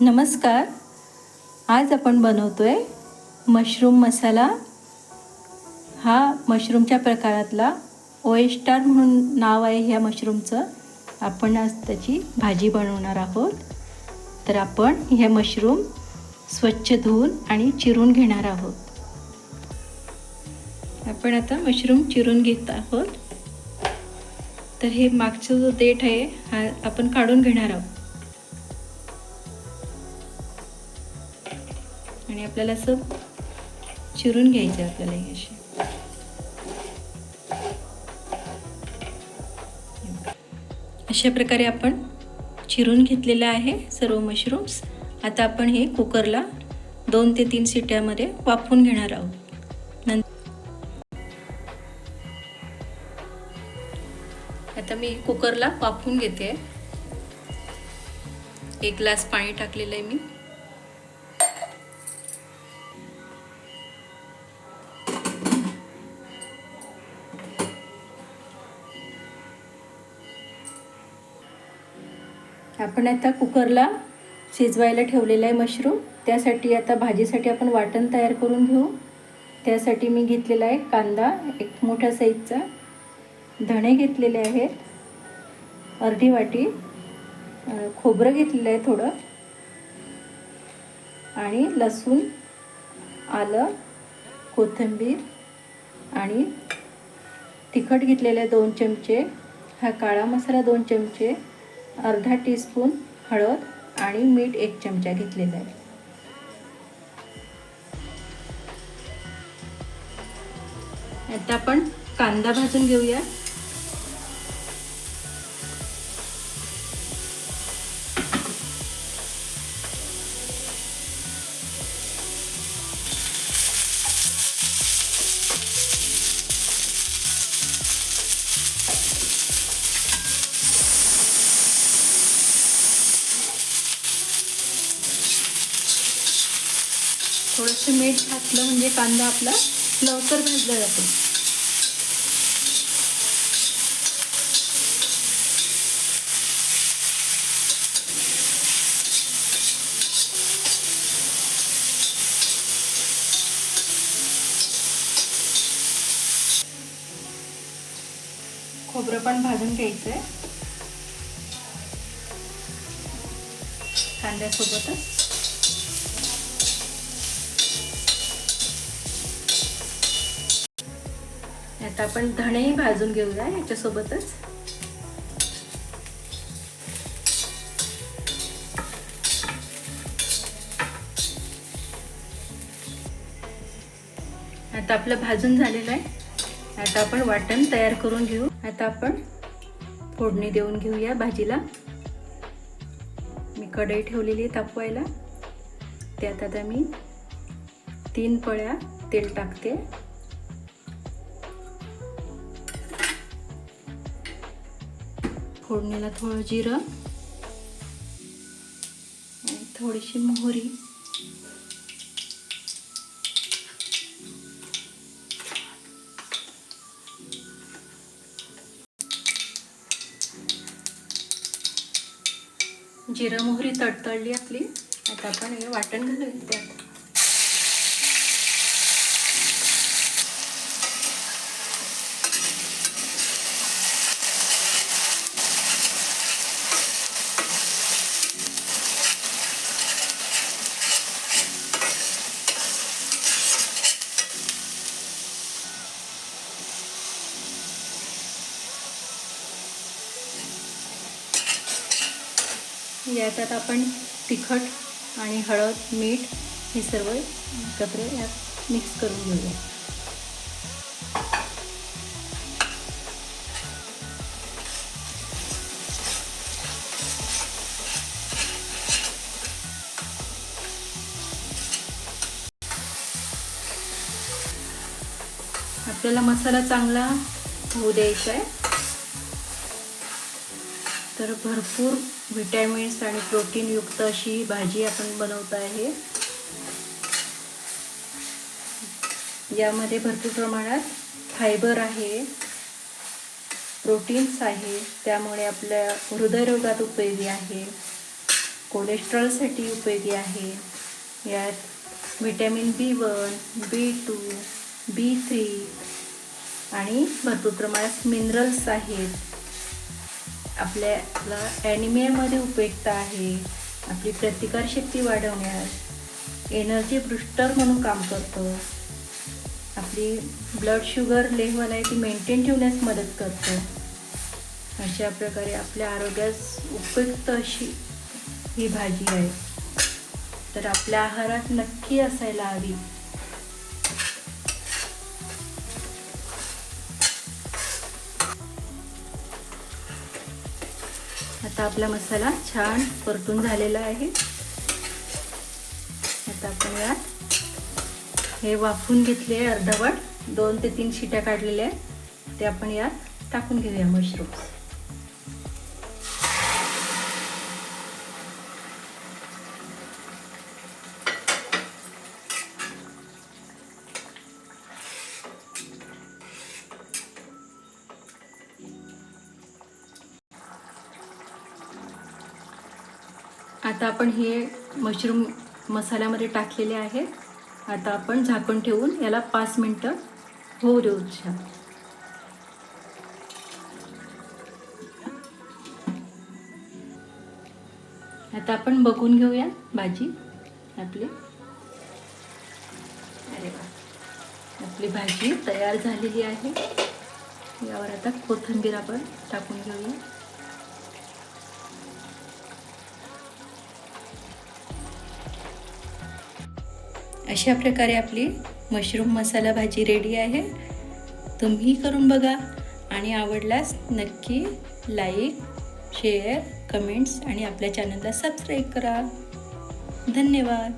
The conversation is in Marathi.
नमस्कार. आज आपण बनवतो आहे मशरूम मसाला. हा मशरूमच्या प्रकारातला ओएस्टार म्हणून नाव आहे ह्या मशरूमचं. आपण आज त्याची भाजी बनवणार आहोत. तर आपण हे मशरूम स्वच्छ धुवून आणि चिरून घेणार आहोत. आपण आता मशरूम चिरून घेत आहोत. तर हे मागचं जो देठ आहे हा आपण काढून घेणार आहोत. आपल्याला असं चिरून घ्यायचं आहे आपल्याला हे असे. अशा प्रकारे आपण चिरून घेतलेलं आहे सर्व मशरूम्स आता आपण हे कुकरला दोन ते तीन सिट्यामध्ये वाफवून घेणार आहोत. नंतर आता मी कुकरला वाफवून घेते. एक ग्लास पाणी टाकलेलं आहे मी. आपण आता कुकरला शिजवायला ठेवलेलं आहे मशरूम. त्यासाठी आता भाजीसाठी आपण वाटण तयार करून घेऊ. त्यासाठी मी घेतलेला आहे कांदा एक मोठ्या साईजचा. धणे घेतलेले आहेत. अर्धी वाटी. खोबरं घेतलेलं आहे थोडं. आणि लसूण आलं कोथिंबीर आणि तिखट घेतलेले आहे दोन चमचे. हा काळा मसाला दोन चमचे. अर्धा टीस्पून हळद आणि मीठ एक चमचा घेतलेला आहे. आता आपण कांदा भाजून घेऊया. थोडंसं मीठ घातलं म्हणजे कांदा आपला लवकर भाजला जातो. खोबरं पण भाजून घ्यायचं आहे कांद्यासोबतच. आता आपण धणेही भाजून घेऊया याच्यासोबतच. आता आपलं भाजून झालेलं आहे. आता आपण वाटण तयार करून घेऊ. आता आपण फोडणी देऊन घेऊया भाजीला. मी कढई ठेवलेली आहे तापवायला. त्यात आता मी तीन पळ्या तेल टाकते. फोडणीला थोडं जिरं. आणि थोडीशी मोहरी. जिरं मोहरी तडतडली आपली. आता आपण हे वाटण घालूया त्यात. याच्यात आपण तिखट आणि हळद मीठ हे सर्व एकत्र यात मिक्स करून घेऊया. आपल्याला मसाला चांगला होऊ द्यायचा आहे. तर भरपूर विटॅमिन्स आणि प्रोटीनयुक्त अशी भाजी आपण बनवत आहे. यामध्ये भरपूर प्रमाणात फायबर आहे प्रोटीन्स आहे त्यामुळे आपल्या हृदयरोगात उपयोगी आहे कोलेस्ट्रॉलसाठी उपयोगी आहे. यात vitamin B one B two B three आणि भरपूर प्रमाणात मिनरल्स आहेत. आपल्याला ॲनिमियामध्ये उपयुक्त आहे. आपली प्रतिकारशक्ती वाढवण्यास एनर्जी ब्रुस्टर म्हणून काम करतो. आपली ब्लड शुगर लेवल आहे ती मेंटेन ठेवण्यास मदत करतं. अशा प्रकारे आपल्या आरोग्यास उपयुक्त अशी ही भाजी आहे. तर आपल्या आहारात नक्की असायला हवी. आता आपला मसाला छान परतून झालेला आहे. आता आपण यात हे वाफून घेतले अर्धवट. दोन ते तीन शिट्या काढलेल्या आहेत. ते आपण यात टाकून घेऊया मशरूम्स. आता आपण हे मशरूम मसाल्यामध्ये टाकलेले आहेत. आता आपण झाकण ठेवून याला पाच मिनटं होऊ देऊ छान आता आपण बघून घेऊया भाजी. आपली. अरे वा. आपली भाजी तयार झालेली आहे. यावर आता कोथिंबीर आपण टाकून घेऊया. अशा प्रकारे आपली मशरूम मसाला भाजी रेडी आहे. तुम्ही करून बघा आणि आवडल्यास नक्की लाईक शेअर कमेंट्स आणि आपल्या चॅनलला सबस्क्राईब करा. धन्यवाद.